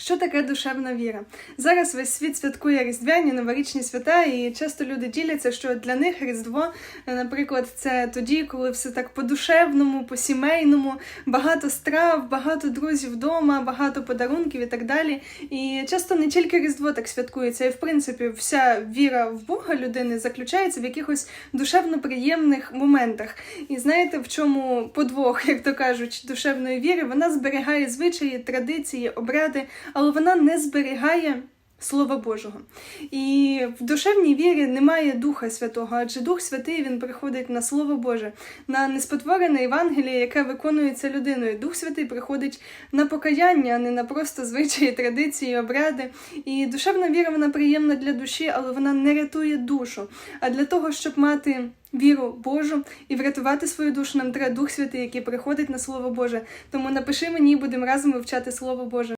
Що таке душевна віра? Зараз весь світ святкує різдвяні новорічні свята, і часто люди діляться, що для них Різдво, е, наприклад, це тоді, коли все так по-душевному, по-сімейному, багато страв, багато друзів вдома, багато подарунків і так далі. І часто не тільки Різдво так святкується, і в принципі вся віра в Бога людини заключається в якихось душевно приємних моментах. І знаєте, в чому подвох, як то кажуть, душевної віри? Вона зберігає звичаї, традиції, обряди, але вона не зберігає. Слова Божого. І в душевній вірі немає Духа Святого, адже Дух Святий він приходить на Слово Боже, на неспотворене Євангеліє, яке виконується людиною. Дух Святий приходить на покаяння, а не на просто звичаї, традиції, обряди. І душевна віра вона приємна для душі, але вона не рятує душу. А для того, щоб мати віру Божу і врятувати свою душу, нам треба Дух Святий, який приходить на Слово Боже. Тому напиши мені, будемо разом вивчати Слово Боже.